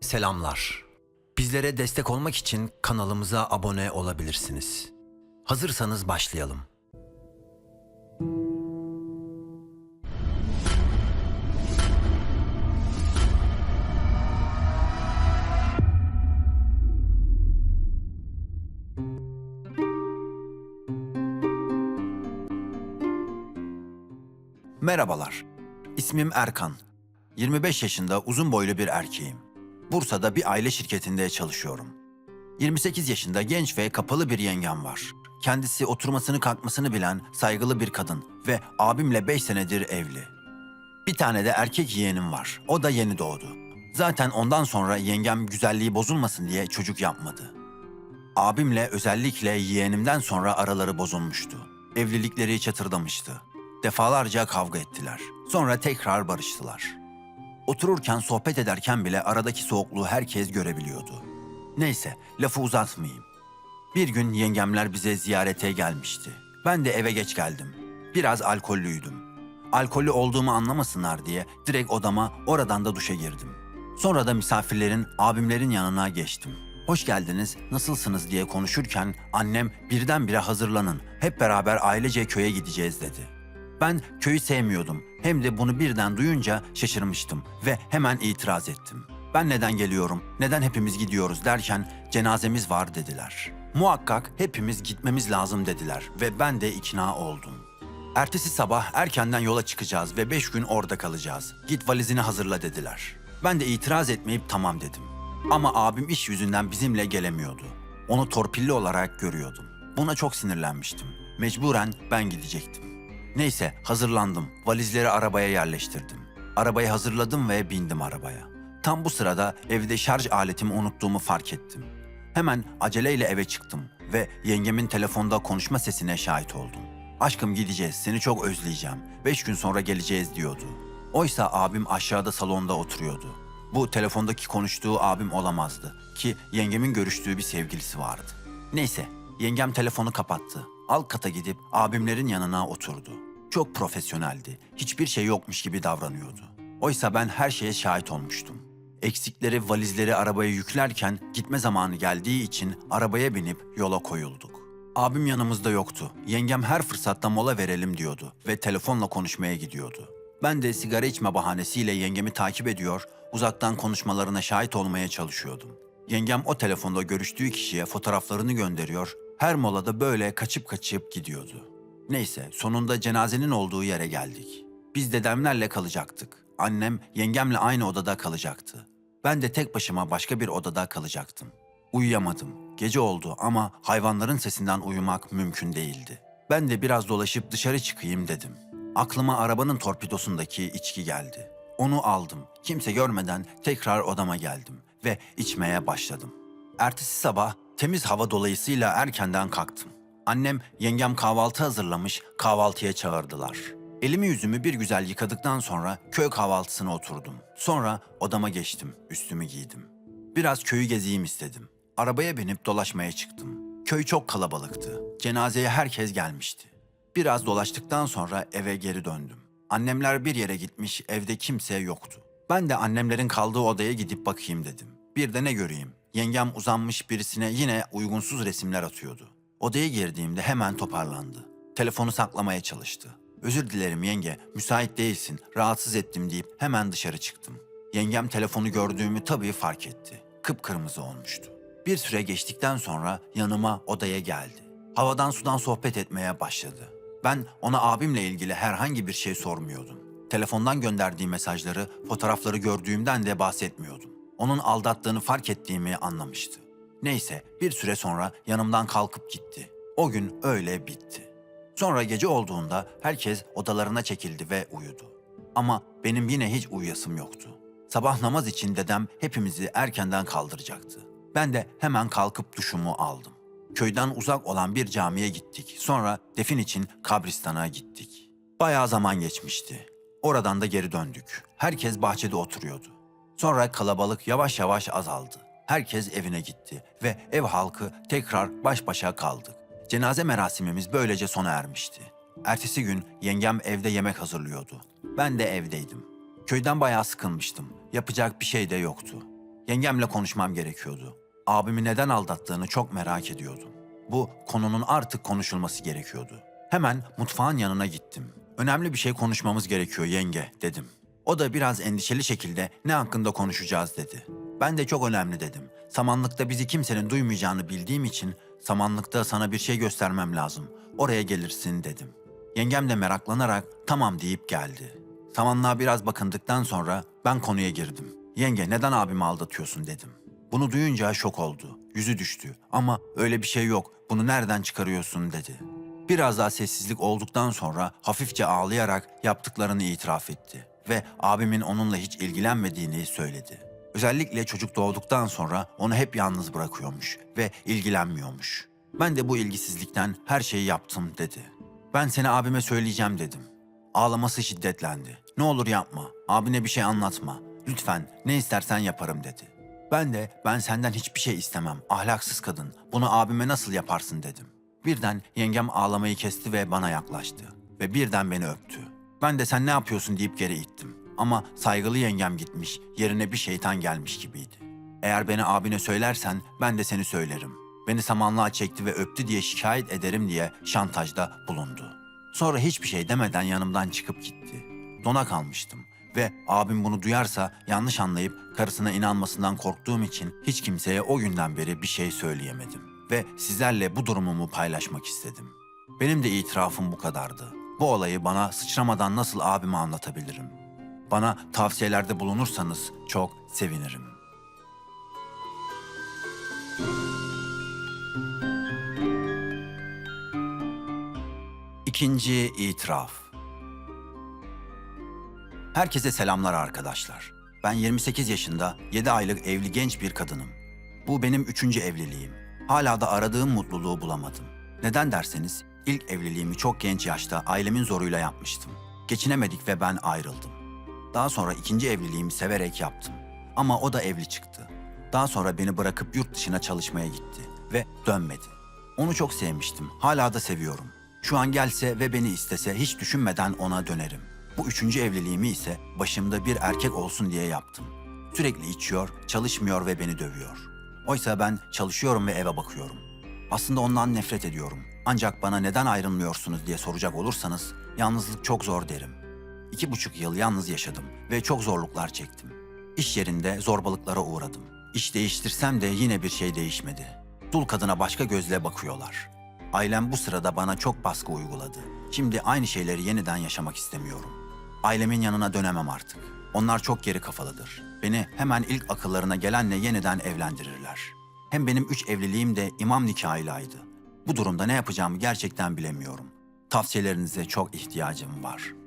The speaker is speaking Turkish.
Selamlar. Bizlere destek olmak için kanalımıza abone olabilirsiniz. Hazırsanız başlayalım. Merhabalar. İsmim Erkan. 25 yaşında uzun boylu bir erkeğim. Bursa'da bir aile şirketinde çalışıyorum. 28 yaşında genç ve kapalı bir yengem var. Kendisi oturmasını kalkmasını bilen saygılı bir kadın ve abimle 5 senedir evli. Bir tane de erkek yeğenim var. O da yeni doğdu. Zaten ondan sonra yengem güzelliği bozulmasın diye çocuk yapmadı. Abimle özellikle yeğenimden sonra araları bozulmuştu. Evlilikleri çatırdamıştı. Defalarca kavga ettiler. Sonra tekrar barıştılar. Otururken sohbet ederken bile aradaki soğukluğu herkes görebiliyordu. Neyse, lafı uzatmayayım. Bir gün yengemler bize ziyarete gelmişti. Ben de eve geç geldim. Biraz alkollüydüm. Alkollü olduğumu anlamasınlar diye direkt odama oradan da duşa girdim. Sonra da misafirlerin, abimlerin yanına geçtim. Hoş geldiniz, nasılsınız diye konuşurken annem birdenbire hazırlanın, hep beraber ailece köye gideceğiz dedi. Ben köyü sevmiyordum. Hem de bunu birden duyunca şaşırmıştım ve hemen itiraz ettim. Ben neden geliyorum, neden hepimiz gidiyoruz derken cenazemiz var dediler. Muhakkak hepimiz gitmemiz lazım dediler ve ben de ikna oldum. Ertesi sabah erkenden yola çıkacağız ve beş gün orada kalacağız. Git valizini hazırla dediler. Ben de itiraz etmeyip tamam dedim. Ama abim iş yüzünden bizimle gelemiyordu. Onu torpilli olarak görüyordum. Buna çok sinirlenmiştim. Mecburen ben gidecektim. Neyse hazırlandım. Valizleri arabaya yerleştirdim. Arabayı hazırladım ve bindim arabaya. Tam bu sırada evde şarj aletimi unuttuğumu fark ettim. Hemen aceleyle eve çıktım ve yengemin telefonda konuşma sesine şahit oldum. Aşkım gideceğiz, seni çok özleyeceğim. Beş gün sonra geleceğiz diyordu. Oysa abim aşağıda salonda oturuyordu. Bu telefondaki konuştuğu abim olamazdı ki yengemin görüştüğü bir sevgilisi vardı. Neyse, yengem telefonu kapattı. Alt kata gidip abimlerin yanına oturdu. Çok profesyoneldi. Hiçbir şey yokmuş gibi davranıyordu. Oysa ben her şeye şahit olmuştum. Eksikleri, valizleri arabaya yüklerken gitme zamanı geldiği için arabaya binip yola koyulduk. Abim yanımızda yoktu. Yengem her fırsatta mola verelim diyordu ve telefonla konuşmaya gidiyordu. Ben de sigara içme bahanesiyle yengemi takip ediyor, uzaktan konuşmalarına şahit olmaya çalışıyordum. Yengem o telefonda görüştüğü kişiye fotoğraflarını gönderiyor, her molada böyle kaçıp kaçıp gidiyordu. Neyse sonunda cenazenin olduğu yere geldik. Biz dedemlerle kalacaktık. Annem yengemle aynı odada kalacaktı. Ben de tek başıma başka bir odada kalacaktım. Uyuyamadım. Gece oldu ama hayvanların sesinden uyumak mümkün değildi. Ben de biraz dolaşıp dışarı çıkayım dedim. Aklıma arabanın torpidosundaki içki geldi. Onu aldım. Kimse görmeden tekrar odama geldim ve içmeye başladım. Ertesi sabah temiz hava dolayısıyla erkenden kalktım. Annem, yengem kahvaltı hazırlamış, kahvaltıya çağırdılar. Elimi yüzümü bir güzel yıkadıktan sonra köy kahvaltısına oturdum. Sonra odama geçtim, üstümü giydim. Biraz köyü gezeyim istedim. Arabaya binip dolaşmaya çıktım. Köy çok kalabalıktı. Cenazeye herkes gelmişti. Biraz dolaştıktan sonra eve geri döndüm. Annemler bir yere gitmiş, evde kimse yoktu. Ben de annemlerin kaldığı odaya gidip bakayım dedim. Bir de ne göreyim? Yengem uzanmış birisine yine uygunsuz resimler atıyordu. Odaya girdiğimde hemen toparlandı. Telefonu saklamaya çalıştı. Özür dilerim yenge, müsait değilsin, rahatsız ettim deyip hemen dışarı çıktım. Yengem telefonu gördüğümü tabii fark etti. Kıpkırmızı olmuştu. Bir süre geçtikten sonra yanıma odaya geldi. Havadan sudan sohbet etmeye başladı. Ben ona abimle ilgili herhangi bir şey sormuyordum. Telefondan gönderdiği mesajları, fotoğrafları gördüğümden de bahsetmiyordum. Onun aldattığını fark ettiğimi anlamıştı. Neyse bir süre sonra yanımdan kalkıp gitti. O gün öyle bitti. Sonra gece olduğunda herkes odalarına çekildi ve uyudu. Ama benim yine hiç uyuyasım yoktu. Sabah namaz için dedem hepimizi erkenden kaldıracaktı. Ben de hemen kalkıp duşumu aldım. Köyden uzak olan bir camiye gittik. Sonra defin için kabristana gittik. Bayağı zaman geçmişti. Oradan da geri döndük. Herkes bahçede oturuyordu. Sonra kalabalık yavaş yavaş azaldı. Herkes evine gitti ve ev halkı tekrar baş başa kaldık. Cenaze merasimimiz böylece sona ermişti. Ertesi gün yengem evde yemek hazırlıyordu. Ben de evdeydim. Köyden bayağı sıkılmıştım. Yapacak bir şey de yoktu. Yengemle konuşmam gerekiyordu. Abimi neden aldattığını çok merak ediyordum. Bu konunun artık konuşulması gerekiyordu. Hemen mutfağın yanına gittim. Önemli bir şey konuşmamız gerekiyor yenge dedim. O da biraz endişeli şekilde ne hakkında konuşacağız dedi. Ben de çok önemli dedim. Samanlıkta bizi kimsenin duymayacağını bildiğim için samanlıkta sana bir şey göstermem lazım. Oraya gelirsin dedim. Yengem de meraklanarak tamam deyip geldi. Samanlığa biraz bakındıktan sonra ben konuya girdim. Yenge neden abimi aldatıyorsun dedim. Bunu duyunca şok oldu. Yüzü düştü. Ama öyle bir şey yok. Bunu nereden çıkarıyorsun dedi. Biraz daha sessizlik olduktan sonra hafifçe ağlayarak yaptıklarını itiraf etti ve abimin onunla hiç ilgilenmediğini söyledi. Özellikle çocuk doğduktan sonra onu hep yalnız bırakıyormuş ve ilgilenmiyormuş. Ben de bu ilgisizlikten her şeyi yaptım dedi. Ben seni abime söyleyeceğim dedim. Ağlaması şiddetlendi. Ne olur yapma, abine bir şey anlatma. Lütfen ne istersen yaparım dedi. Ben de ben senden hiçbir şey istemem, ahlaksız kadın. Bunu abime nasıl yaparsın dedim. Birden yengem ağlamayı kesti ve bana yaklaştı. Ve birden beni öptü. Ben de sen ne yapıyorsun deyip geri ittim. Ama saygılı yengem gitmiş, yerine bir şeytan gelmiş gibiydi. Eğer beni abine söylersen ben de seni söylerim. Beni samanlığa çekti ve öptü diye şikayet ederim diye şantajda bulundu. Sonra hiçbir şey demeden yanımdan çıkıp gitti. Dona kalmıştım ve abim bunu duyarsa yanlış anlayıp karısına inanmasından korktuğum için hiç kimseye o günden beri bir şey söyleyemedim. Ve sizlerle bu durumumu paylaşmak istedim. Benim de itirafım bu kadardı. Bu olayı bana sıçramadan nasıl abime anlatabilirim? Bana tavsiyelerde bulunursanız çok sevinirim. İkinci itiraf. Herkese selamlar arkadaşlar. Ben 28 yaşında, 7 aylık evli genç bir kadınım. Bu benim üçüncü evliliğim. Hala da aradığım mutluluğu bulamadım. Neden derseniz, ilk evliliğimi çok genç yaşta ailemin zoruyla yapmıştım. Geçinemedik ve ben ayrıldım. Daha sonra ikinci evliliğimi severek yaptım. Ama o da evli çıktı. Daha sonra beni bırakıp yurt dışına çalışmaya gitti ve dönmedi. Onu çok sevmiştim. Hala da seviyorum. Şu an gelse ve beni istese hiç düşünmeden ona dönerim. Bu üçüncü evliliğimi ise başımda bir erkek olsun diye yaptım. Sürekli içiyor, çalışmıyor ve beni dövüyor. Oysa ben çalışıyorum ve eve bakıyorum. Aslında ondan nefret ediyorum. Ancak bana neden ayrılmıyorsunuz diye soracak olursanız yalnızlık çok zor derim. İki buçuk yıl yalnız yaşadım ve çok zorluklar çektim. İş yerinde zorbalıklara uğradım. İş değiştirsem de yine bir şey değişmedi. Dul kadına başka gözle bakıyorlar. Ailem bu sırada bana çok baskı uyguladı. Şimdi aynı şeyleri yeniden yaşamak istemiyorum. Ailemin yanına dönemem artık. Onlar çok geri kafalıdır. Beni hemen ilk akıllarına gelenle yeniden evlendirirler. Hem benim üç evliliğim de imam nikahıylaydı. Bu durumda ne yapacağımı gerçekten bilemiyorum. Tavsiyelerinize çok ihtiyacım var.''